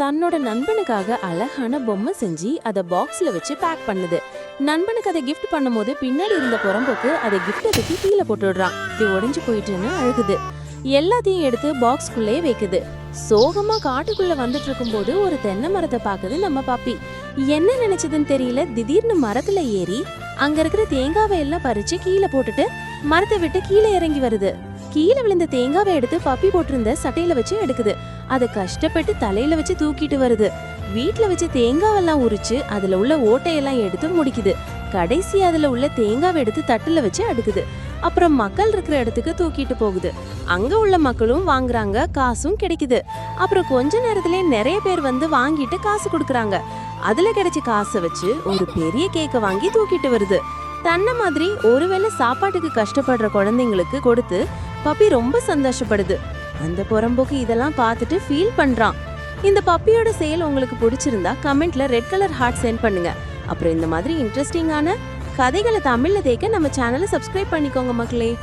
தன்னோட நண்பனுக்காக அழகான பொம்மை செஞ்சு அதை பாக்ஸ்ல வச்சு பேக் பண்ணுது. நண்பனுக்கு அதை கிஃப்ட் பண்ணும்போது பின்னாடி இருந்த புறம்போக்கு அதை கிஃப்ட தூக்கி கீழே போட்டுடுறான் இது உடஞ்சு போயிட்டுன்னு அழுகுது. எல்லாத்தையும் எடுத்து பாக்ஸ்க்குள்ளேயே வைக்குது. சோகமா காட்டுக்குள்ள வந்துட்டு இருக்கும்போது ஒரு தென்னை மரத்தை பார்க்குது நம்ம பாப்பி. என்ன நினைச்சதுன்னு தெரியல. திடீர்னு மரத்துல ஏறி அங்க இருக்கிற தேங்காவை எல்லாம் பறிச்சு கீழே போட்டுட்டு மரத்தை விட்டு கீழே இறங்கி வருது. கீழே விழுந்த தேங்காவை எடுத்து பப்பி போட்டிருந்த சட்டையில வச்சு எடுக்குது. அதை கஷ்டப்பட்டு தலையில வச்சு தூக்கிட்டு வருது. வீட்டில் வச்சு தேங்காவெல்லாம் உரிச்சு அதுல உள்ள ஓட்டையெல்லாம் எடுத்து முடிக்குது. கடைசி அதுல உள்ள தேங்காவை எடுத்து தட்டுல வச்சு அடுக்குது. அப்புறம் மக்கள் இருக்கிற இடத்துக்கு தூக்கிட்டு போகுது. அங்க உள்ள மக்களும் வாங்குறாங்க காசும் கிடைக்குது. அப்புறம் கொஞ்ச நேரத்திலே நிறைய பேர் வந்து வாங்கிட்டு காசு கொடுக்குறாங்க. அதுல கிடைச்ச காசை வச்சு ஒரு பெரிய கேக்கை வாங்கி தூக்கிட்டு வருது. தன்னை மாதிரி ஒருவேளை சாப்பாட்டுக்கு கஷ்டப்படுற குழந்தைங்களுக்கு கொடுத்து பப்பி ரொம்ப சந்தோஷப்படுது. அந்த புறம்போக்கு இதெல்லாம் பார்த்துட்டு ஃபீல் பண்றான். இந்த பப்பியோட செயல் உங்களுக்கு பிடிச்சிருந்தா கமெண்ட்ல ரெட் கலர் ஹார்ட் சென்ட் பண்ணுங்க. அப்புறம் இந்த மாதிரி இன்ட்ரெஸ்டிங்கான கதைகளை தமிழ்ல தேக்க நம்ம சேனலை சப்ஸ்கிரைப் பண்ணிக்கோங்க மக்களே.